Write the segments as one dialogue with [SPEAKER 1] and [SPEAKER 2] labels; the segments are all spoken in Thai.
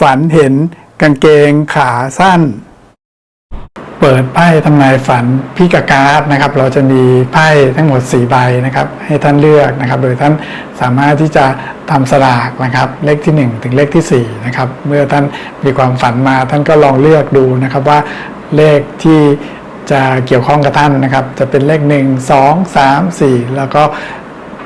[SPEAKER 1] ฝันเห็นกางเกงขาสั้น เปิดไพ่ทำนายฝันพี่กบการ์ดนะครับ เราจะมีไพ่ทั้งหมด 4 ใบนะครับ ให้ท่านเลือกนะครับ โดยท่านสามารถที่จะทำสลากนะครับ เลขที่ 1 ถึงเลขที่ 4 นะครับ เมื่อท่านมีความฝันมาท่านก็ลองเลือกดูนะครับว่าเลขที่จะเกี่ยวข้องกับท่านนะครับ จะเป็นเลข 1 2 3 4 แล้วก็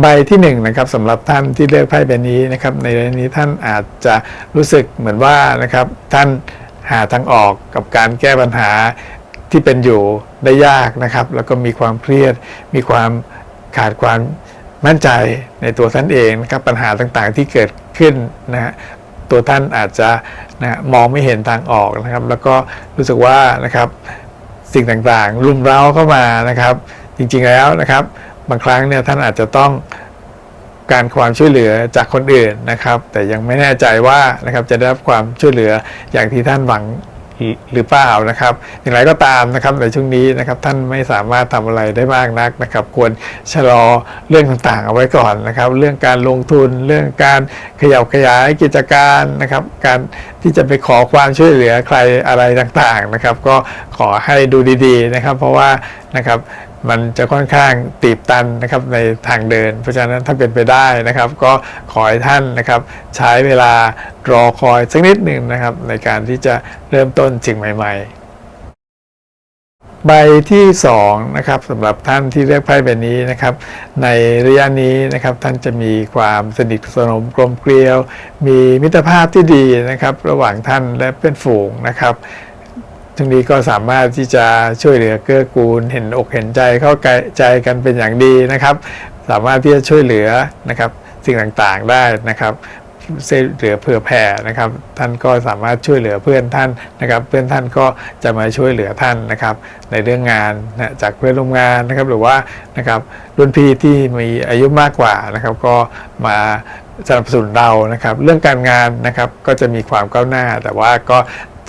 [SPEAKER 1] ใบที่หนึ่งนะครับสำหรับท่านที่เลือกไพ่ใบนี้นะครับในเรื่องนี้ท่านอาจจะรู้สึกเหมือนว่านะครับท่านหาทางออกกับการแก้ปัญหาที่เป็นอยู่ได้ยากนะครับ แล้วก็มีความเครียด มีความขาดความมั่นใจในตัวท่านเองนะครับปัญหาต่างๆที่เกิดขึ้นนะฮะตัวท่านอาจจะนะมองไม่เห็นทางออกนะครับ แล้วก็รู้สึกว่านะครับสิ่งต่างๆรุมเร้าเข้ามานะครับ จริงๆแล้วนะครับ บางครั้งเนี่ยท่านอาจจะต้องการความช่วยเหลือจากคนอื่นนะครับ แต่ยังไม่แน่ใจว่านะครับจะได้รับความช่วยเหลืออย่างที่ท่านหวังหรือเปล่านะครับ อย่างไรก็ตามนะครับในช่วงนี้นะครับท่านไม่สามารถทำอะไรได้มากนักนะครับ ควรชะลอเรื่องต่างๆ เอาไว้ก่อนนะครับ เรื่องการลงทุนเรื่องการขยับขยายกิจการนะครับ การที่จะไปขอความช่วยเหลือใครอะไรต่างๆนะครับ ก็ขอให้ดูดีๆนะครับ เพราะว่านะครับ มันจะค่อนข้างตีบตันนะครับในทางเดิน เพราะฉะนั้นถ้าเป็นไปได้นะครับ ก็ขอให้ท่านนะครับ ใช้เวลารอคอยสักนิดหนึ่งนะครับ ในการที่จะเริ่มต้นสิ่งใหม่ ๆใบที่2นะครับสำหรับท่านที่เลือกไพ่ใบนี้นะครับ ในระยะนี้นะครับท่านจะมีความสนิทสนมกลมเกลียว มีมิตรภาพที่ดีนะครับ ระหว่างท่านและเพื่อนฝูงนะครับ ทั้งนี้ก็สามารถที่จะช่วยเหลือเกื้อกูล เห็นอกเห็นใจเข้าใจกันเป็นอย่างดีนะครับ สามารถที่จะช่วยเหลือนะครับสิ่งต่างๆได้นะครับเหลือเผื่อแผ่นะครับ ท่านก็สามารถช่วยเหลือเพื่อนท่านนะครับ เพื่อนท่านก็จะมาช่วยเหลือท่านนะครับ ในเรื่องงานนะจากเพื่อนร่วมงานนะครับ หรือว่านะครับรุ่นพี่ที่มีอายุมากกว่านะครับ ก็มาสนับสนุนเรานะครับ เรื่องการงานนะครับก็จะมีความก้าวหน้า แต่ว่าก็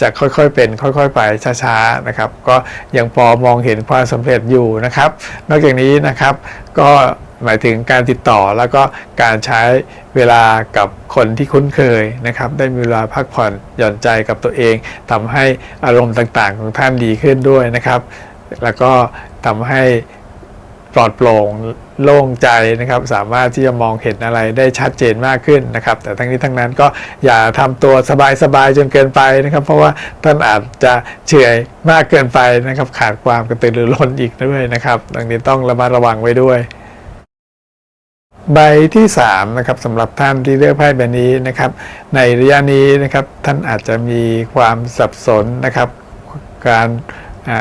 [SPEAKER 1] จะค่อยๆเป็นค่อยๆ ไปช้าๆนะครับ ก็ยังพอมองเห็นความสำเร็จอยู่นะครับ นอกจากนี้นะครับก็หมายถึงการติดต่อแล้วก็การใช้เวลากับคนที่คุ้นเคยนะครับ ได้มีเวลาพักผ่อนหย่อนใจกับตัวเองทำให้อารมณ์ต่างๆ ของท่านดีขึ้นด้วยนะครับ แล้วก็ทำให้ ปลอดโปร่งโล่งใจนะครับ สามารถที่จะมองเห็นอะไรได้ชัดเจนมากขึ้นนะครับ แต่ทั้งนี้ทั้งนั้นก็อย่าทำตัวสบายๆจนเกินไปนะครับ เพราะว่าท่านอาจจะเฉื่อยมากเกินไปนะครับ ขาดความกระตือรือร้นอีกด้วยนะครับ ดังนี้ต้องระมัดระวังไว้ด้วยใบที่3นะครับสำหรับท่านที่เลือกไพ่ใบนี้นะครับ ในระยะนี้นะครับท่านอาจจะมีความสับสนนะครับ การอะ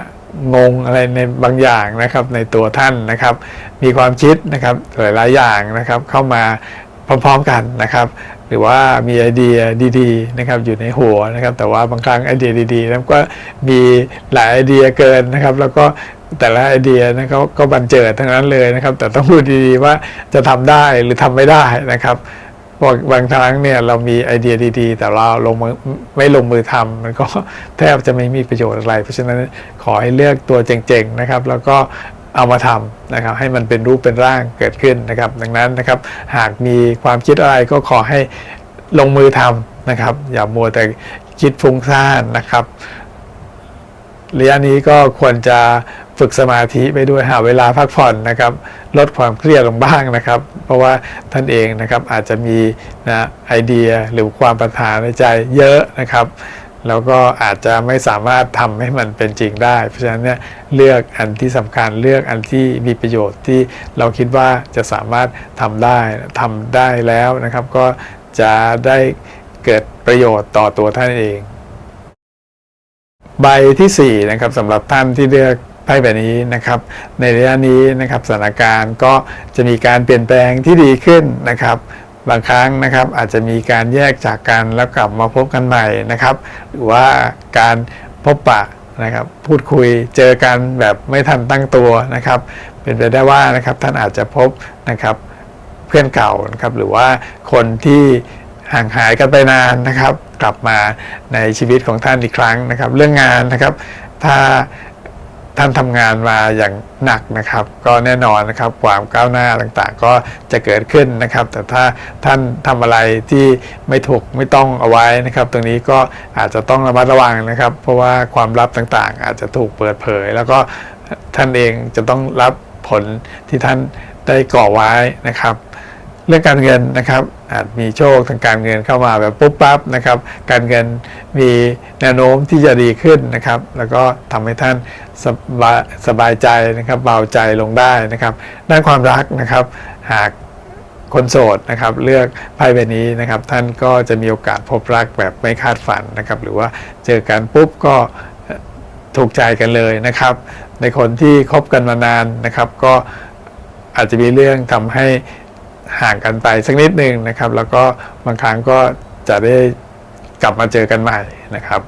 [SPEAKER 1] งงอะไรในบางอย่างนะครับในตัวท่านนะครับ มีความคิดนะครับหลายๆอย่างนะครับเข้ามาพร้อมๆกันนะครับ หรือว่ามีไอเดียดีๆนะครับอยู่ในหัวนะครับ แต่ว่าบางครั้งไอเดียดีๆแล้วก็มีหลายไอเดียเกินนะครับ แล้วก็แต่ละไอเดียนะครับก็บันเจิดทั้งนั้นเลยนะครับ แต่ต้องดูดีๆว่าจะทำได้หรือทำไม่ได้นะครับ บางบางครั้งเนี่ยเรามีไอเดียดี ๆ แต่เราลงมือไม่ลงมือทำมันก็แทบจะไม่มีประโยชน์อะไร เพราะฉะนั้นขอให้เลือกตัวเจ๋งๆนะครับ แล้วก็เอามาทำนะครับ ให้มันเป็นรูปเป็นร่างเกิดขึ้นนะครับ ดังนั้นนะครับ หากมีความคิดอะไรก็ขอให้ลงมือทำนะครับ อย่ามัวแต่คิดฟุ้งซ่านนะครับระยะนี้ก็ควรจะ ฝึกสมาธิไปด้วยหาเวลาพักผ่อนนะครับ ลดความเครียดลงบ้างนะครับ เพราะว่าท่านเองนะครับอาจจะมีนะไอเดียหรือความประทานในใจเยอะนะครับ แล้วก็อาจจะไม่สามารถทำให้มันเป็นจริงได้ เพราะฉะนั้นเนี่ยเลือกอันที่สำคัญเลือกอันที่มีประโยชน์ที่เราคิดว่าจะสามารถทำได้ทำได้แล้วนะครับ ก็จะได้เกิดประโยชน์ต่อตัวท่านเอง ใบที่4นะครับสำหรับท่านที่เลือก ไพ่แบบนี้นะครับ ในระยะนี้นะครับสถานการณ์ก็จะมีการเปลี่ยนแปลงที่ดีขึ้นนะครับ บางครั้งนะครับอาจจะมีการแยกจากกันแล้วกลับมาพบกันใหม่นะครับ หรือว่าการพบปะนะครับพูดคุยเจอกันแบบไม่ทันตั้งตัวนะครับ เป็นไปได้ว่านะครับท่านอาจจะพบนะครับเพื่อนเก่านะครับหรือว่าคนที่ห่างหายกันไปนานนะครับ กลับมาในชีวิตของท่านอีกครั้งนะครับ เรื่องงานนะครับ ถ้า ท่านทำงานมาอย่างหนักนะครับ ก็แน่นอนนะครับความก้าวหน้าต่างๆ ก็จะเกิดขึ้นนะครับ แต่ถ้าท่านทำอะไรที่ไม่ถูกไม่ต้องเอาไว้นะครับ ตรงนี้ก็อาจจะต้องระมัดระวังนะครับ เพราะว่าความลับต่างๆ อาจจะถูกเปิดเผย แล้วก็ท่านเองจะต้องรับผลที่ท่านได้ก่อไว้นะครับ เรื่องการเงินนะครับอาจมีโชคทางการเงินเข้ามาแบบปุ๊บปั๊บนะครับ การเงินมีแนวโน้มที่จะดีขึ้นนะครับ แล้วก็ทำให้ท่านสบายสบายใจนะครับเบาใจลงได้นะครับด้านความรักนะครับหากคนโสดนะครับเลือกไพ่ใบนี้นะครับ ท่านก็จะมีโอกาสพบรักแบบไม่คาดฝันนะครับ หรือว่าเจอกันปุ๊บก็ถูกใจกันเลยนะครับ ในคนที่คบกันมานานนะครับ ก็อาจจะมีเรื่องทำให้ ห่างกันไปสักนิดหนึ่งนะครับ แล้วก็บางครั้งก็จะได้กลับมาเจอกันใหม่นะครับ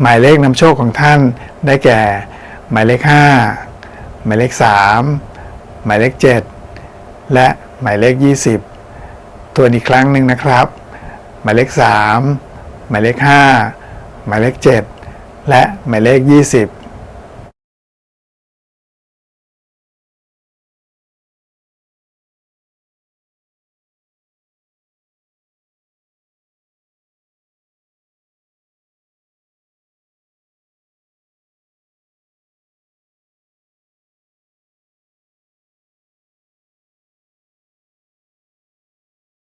[SPEAKER 1] หมายเลขนำโชคของท่านได้แก่ หมายเลข 5 หมายเลข 3 หมายเลข 7 และหมายเลข 20 ตัวอีกครั้งหนึ่งนะครับ หมายเลข 3 หมายเลข 5 หมายเลข 7 และหมายเลข 20